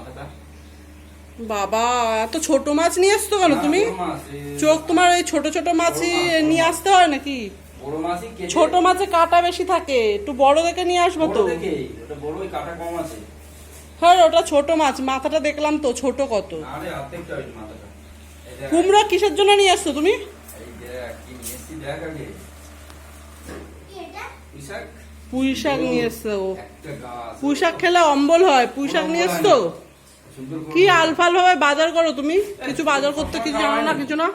মাথাটা। বাবা এত ছোট মাছ নিয়ে আসতো কেন তুমি? চোখ তোমার এই ছোট ছোট মাছই মাছ, নিয়ে আসতে হয় নাকি? বড় ছোট মাছে কাটা বেশি থাকে একটু বড় দেখে নিয়ে আসব তো। দেখে, ওটা বড় ওই কাটা কম আছে। হ্যাঁ ওটা ছোট মাছ মাথাটা দেখলাম তো ছোট কত। ওই কুমড়ো কিসের জন্য নিয়ে আসছো তুমি? পুঁই শাক, নিয়ে এসছো। ও পুঁই শাক খেলে অম্বল হয় পুঁই শাক নিয়ে এসছো? কি আলফাল ভাবে বাজার করো তুমি? কিছু বাজার করতে কিছু জানো না কিছু না?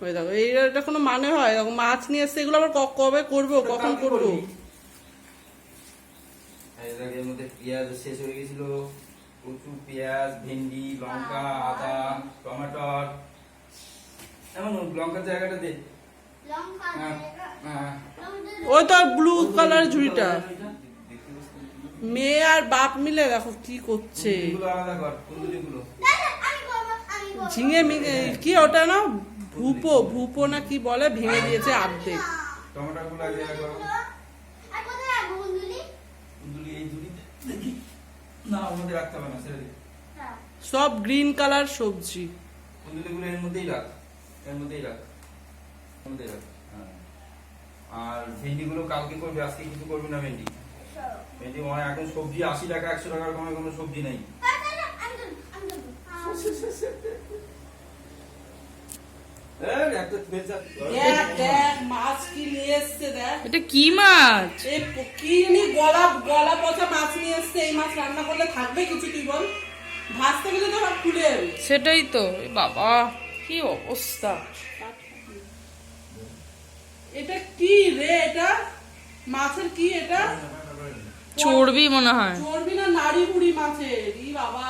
ওই দেখো এই এটা কোনো মানে হয় দেখো মাছ নিয়ে এসছে এগুলো আবার ক- কবে করব কখন করব? পেঁয়াজ শেষ হয়ে গেছিল। কচু পেঁয়াজ ভেন্ডি লঙ্কা আদা টমেটোর এমন লঙ্কার জায়গাটা দে। হ্যাঁ, হ্যাঁ। ওই তো ব্লু কালার ঝুড়িটা? মেয়ে আর বাপ মিলে দেখো কি করছে। আলাদা কর কুন্দুলিগুলো ঝিঙে মিঙে কি ওটা না ভুপো ভুপো না কি বলে? ভেঙে দিয়েছে না সব গ্রিন কালার সবজি। এর মধ্যেই রাখ এর মধ্যেই রাখ এর মধ্যেই রাখ। হ্যাঁ। আর ভেন্ডিগুলো কালকে করবি আজকে কিছু করবি না ভেন্ডি? মনে হয় এখন সবজি আশি টাকা একশো টাকার কমে কোনো সবজি নেই। এই, একটা ভেজা দেখ দেখ মাছ কি নিয়ে এসছে দেখ। এটা কি মাছ? এই প- কি জানি গলা গলা পচা মাছ নিয়ে এসছে এই মাছ রান্না করলে থাকবে কিছু তুই বল। ভাজতে গেলে তো সব খুলে সেটাই তো বাবা কি অবস্থা? এটা কি রে এটা? মাছের কি এটা? চর্বি মনে হয়। চর্বি না নাড়ি বুড়ি মাছের। ই বাবা।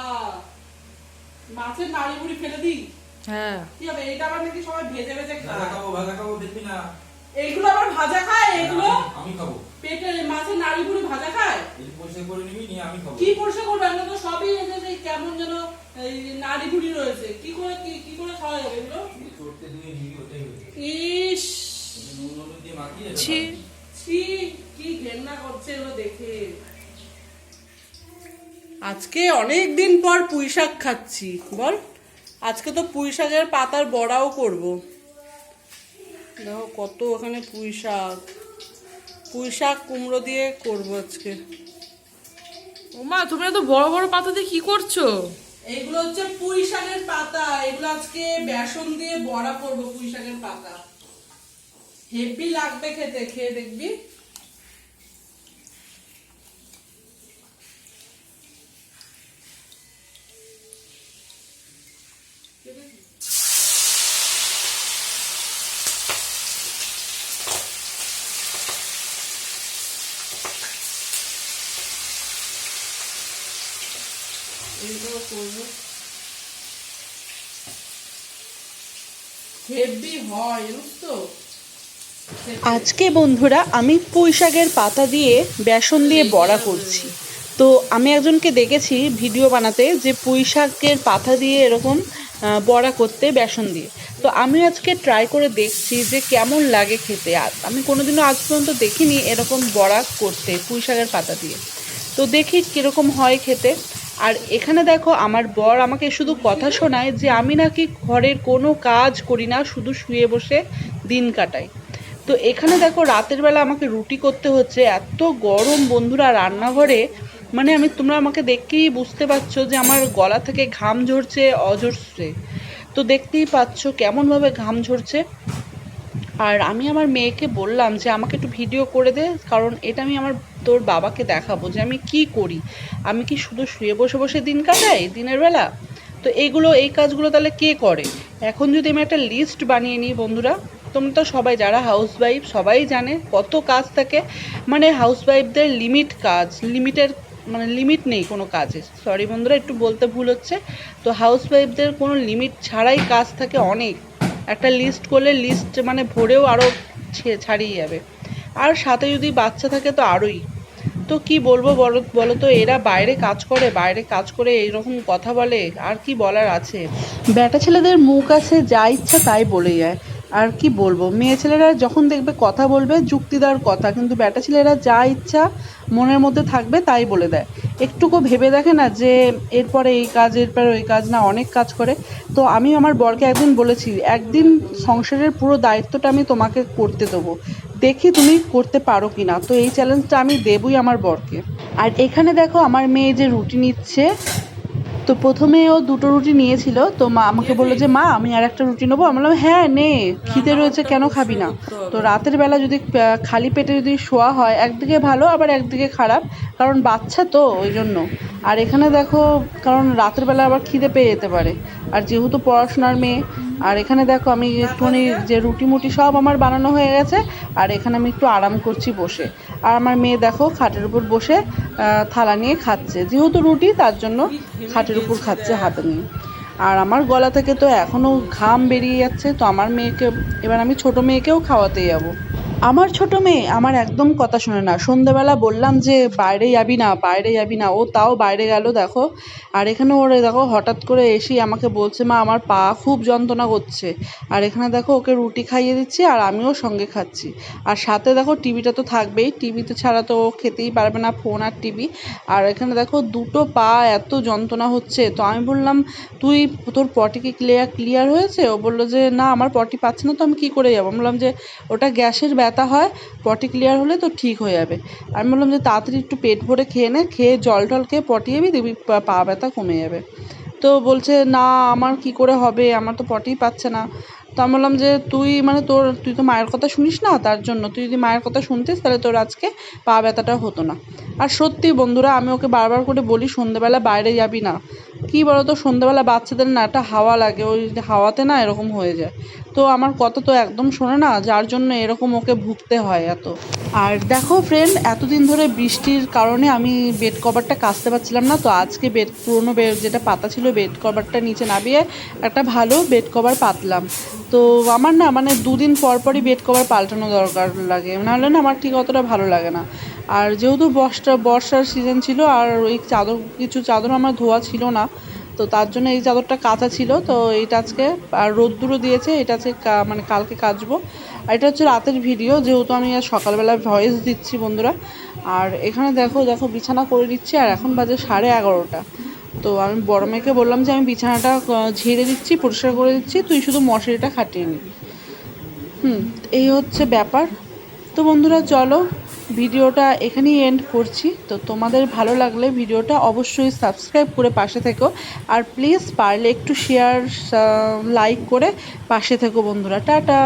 মাছের নাড়ি বুড়ি ফেলে দিই? হ্যাঁ। কি হবে এটা আবার নাকি সবাই ভেজে ভেজে খায়? খাব ভাজা খাব দেখবি না। এইগুলো আবার ভাজা খায়? এগুলো? আমি খাব। পেটে মাছের নাড়ি বুড়ি ভাজা খায়? এই পয়সা করে নিবি নিয়ে আমি খাব। কি পরিষ্কার করবে? এগুলো তো সবই এই যে- কেমন যেন এই নাড়ি বুড়ি রয়েছে। কি করে কি কি করে খাওয়া যাবে এগুলো? চড়তে দিয়ে নিবি ওটাই ইস। নুন হলুদ দিয়ে মাখিয়ে ছি। ঘেন্না করছে এগুলো দেখে। আজকে অনেক দিন পর পুঁই শাক খাচ্ছি বল। আজকে তো পুঁই শাকের পাতার বড়াও করব। দেখো কত ওখানে পুঁই শাক। পুঁই শাক কুমড়ো দিয়ে করব আজকে। ওমা তুমি এত বড় বড় পাতা দিয়ে কি করছ? এইগুলো হচ্ছে পুঁই শাকের পাতা। এগুলো আজকে বেসন দিয়ে বড়া করব পুঁই শাকের পাতা। হেভি লাগবে খেতে খেয়ে দেখবি। আজকে বন্ধুরা, আমি পুঁই শাকের পাতা দিয়ে বেসন দিয়ে বড়া করছি। তো আমি একজনকে দেখেছি ভিডিও বানাতে যে পুঁই শাকের পাতা দিয়ে এরকম বড়া করতে বেসন দিয়ে। তো আমি আজকে ট্রাই করে দেখছি যে কেমন লাগে খেতে। আর আমি কোনোদিনও আজ পর্যন্ত দেখিনি এরকম বড়া করতে, পুঁই শাকের পাতা দিয়ে। তো দেখি কীরকম হয় খেতে। আর এখানে দেখো আমার বর আমাকে শুধু কথা শোনায় যে আমি নাকি ঘরের কোনো কাজ করি না, শুধু শুয়ে বসে দিন কাটাই। তো এখানে দেখো রাতের বেলা আমাকে রুটি করতে হচ্ছে, এত গরম বন্ধুরা রান্নাঘরে। মানে আমি তোমরা আমাকে দেখেই বুঝতে পারছ যে আমার গলা থেকে ঘাম ঝরছে অজস্রে তো দেখতেই পাচ্ছ কেমনভাবে ঘাম ঝরছে। আর আমি আমার মেয়েকে বললাম যে, আমাকে একটু ভিডিও করে দে, কারণ এটা আমি আমার তোর বাবাকে দেখাবো যে আমি কি করি। আমি কি শুধু শুয়ে বসে বসে দিন কাটাই দিনের বেলা? তো এইগুলো, এই কাজগুলো তাহলে কে করে? এখন যদি আমি একটা লিস্ট বানিয়ে নিই বন্ধুরা, তোমরা তো সবাই যারা হাউস ওয়াইফ সবাই জানে কত কাজ থাকে। মানে হাউস ওয়াইফদের লিমিট কাজ লিমিটের মানে লিমিট নেই কোনো কাজে সরি বন্ধুরা, একটু বলতে ভুল হচ্ছে। তো হাউস ওয়াইফদের কোনো লিমিট ছাড়াই কাজ থাকে অনেক। একটা লিস্ট করলে লিস্ট মানে ভরেও আরও ছাড়িয়ে যাবে। আর সাথে যদি বাচ্চা থাকে তো আরোই। তো কি বলব বলো বলো তো এরা বাইরে কাজ করে, বাইরে কাজ করে এইরকম কথা বলে, আর কি বলার আছে? বেটা ছেলেদের মুখ আছে, যা ইচ্ছা তাই বলে যায়। আর কি বলব? মেয়ে ছেলেরা যখন দেখবে কথা বলবে, যুক্তিদার কথা, কিন্তু বেটা ছেলেরা যা ইচ্ছা মনের মধ্যে থাকবে তাই বলে দেয়। একটুকু ভেবে দেখে না যে এরপরে এই কাজ, এরপরে ওই কাজ, না, অনেক কাজ করে। তো আমি আমার বরকে একদিন বলেছি, একদিন সংসারের পুরো দায়িত্বটা আমি তোমাকে করতে দেবো। দেখি তুমি করতে পারো কি না তো এই চ্যালেঞ্জটা আমি দেবই আমার বরকে। আর এখানে দেখো আমার মেয়ে যে রুটি নিচ্ছে তো প্রথমে ও দুটো রুটি নিয়েছিল, তো মা আমাকে বলল যে, মা, আমি আর একটা রুটি নেব। আমি বললাম হ্যাঁ নে, খিদে রয়েছে, কেন খাবি না? তো রাতের বেলা যদি খালি পেটে যদি শোয়া হয়, একদিকে ভালো, আবার একদিকে খারাপ, কারণ বাচ্চা তো, ওই জন্য। আর এখানে দেখো, কারণ রাতের বেলা আবার খিদে পেয়ে যেতে পারে। আর যেহেতু পড়াশোনার মেয়ে, আর এখানে দেখো আমি একটুখানি যে রুটি মুটি সব আমার বানানো হয়ে গেছে, আর এখানে আমি একটু আরাম করছি বসে। আর আমার মেয়ে দেখো খাটের উপর বসে থালা নিয়ে খাচ্ছে। যেহেতু রুটি, তার জন্য খাটের উপর খাচ্ছে হাতে নিয়ে। আর আমার গলা থেকে তো এখনও ঘাম বেরিয়ে যাচ্ছে, তো আমার মেয়েকে, এবার আমি ছোট মেয়েকেও খাওয়াতে যাব। আমার ছোট মেয়ে আমার একদম কথা শোনে না। সন্ধেবেলা বললাম যে, বাইরে যাবি না, বাইরে যাবি না। ও তাও বাইরে গেল, দেখো। আর এখানে ওরে দেখো, হঠাৎ করে এসেই আমাকে বলছে, মা, আমার পা খুব যন্ত্রণা করছে। আর এখানে দেখো, ওকে রুটি খাইয়ে দিচ্ছি আর আমিও সঙ্গে খাচ্ছি। আর সাথে দেখো, টিভিটা তো থাকবেই। টিভিতে ছাড়া তো ও খেতেই পারবে না, ফোন আর টিভি। আর এখানে দেখো, দুটো পা এত যন্ত্রণা হচ্ছে। তো আমি বললাম, তুই, তোর পটি কি ক্লিয়ার ক্লিয়ার হয়েছে? ও বলল যে, না, আমার পটি পাচ্ছে না, তো আমি কী করে যাব? বললাম যে, ওটা গ্যাসের ব্যথা হয়, পটি ক্লিয়ার হলে তো ঠিক হয়ে যাবে। আমি বললাম যে তাড়াতাড়ি একটু পেট ভরে খেয়ে নে, খেয়ে জল টল খেয়ে পটি যাবি দেখবি পা- ব্যথা কমে যাবে। তো বলছে, না, আমার কি করে হবে? আমার তো পটিই পাচ্ছে না। তো আমি বললাম যে, তুই মানে তোর, তুই তো মায়ের কথা শুনিস না? তার জন্য তুই যদি মায়ের কথা শুনতিস, তাহলে তোর আজকে পা ব্যথাটা হতো না। আর সত্যি বন্ধুরা, আমি ওকে বারবার করে বলি, সন্ধেবেলা বাইরে যাবি না। কী বলতো, সন্ধেবেলা বাচ্চাদের না একটা হাওয়া লাগে, ওই হাওয়াতে না এরকম হয়ে যায়। তো আমার কথা তো একদম শোনে না, যার জন্য এরকম ওকে ভুগতে হয় এত। আর দেখো ফ্রেন্ড এতদিন ধরে বৃষ্টির কারণে আমি বেড কভারটা কাচতে পারছিলাম না, তো আজকে বেড পুরোনো বেড যেটা পাতা ছিল বেড কভারটা নিচে নামিয়ে একটা ভালো বেড কভার পাতলাম। তো আমার না মানে দুদিন পর পরই বেড কভার পাল্টানো দরকার লাগে, নাহলে না আমার ঠিক অতটা ভালো লাগে না। আর যেহেতু বর্ষা, বর্ষার সিজন ছিল, আর ওই চাদর, কিছু চাদর আমার ধোয়া ছিল না তো তার জন্য এই চাদরটা কাঁচা ছিল, তো এইটা আজকে আর রোদ্দুরও দিয়েছে, এটা আজকে মানে কালকে কাচবো। আর এটা হচ্ছে রাতের ভিডিও, যেহেতু আমি আজ সকালবেলা ভয়েস দিচ্ছি বন্ধুরা। আর এখানে দেখো দেখো বিছানা করে দিচ্ছি আর এখন বাজে সাড়ে এগারোটা। তো আমি বড় মেয়েকে বললাম যে আমি বিছানাটা ঝেড়ে দিচ্ছি, পরিষ্কার করে দিচ্ছি, তুই শুধু মশারিটা খাটিয়ে নিবি হুম, এই হচ্ছে ব্যাপার। তো বন্ধুরা চলো ভিডিওটা এখানেই এন্ড করছি। তো তোমাদের ভালো লাগলে ভিডিওটা অবশ্যই সাবস্ক্রাইব করে পাশে থেকো। আর প্লিজ পারলে একটু শেয়ার লাইক করে পাশে থেকো বন্ধুরা। টাটা!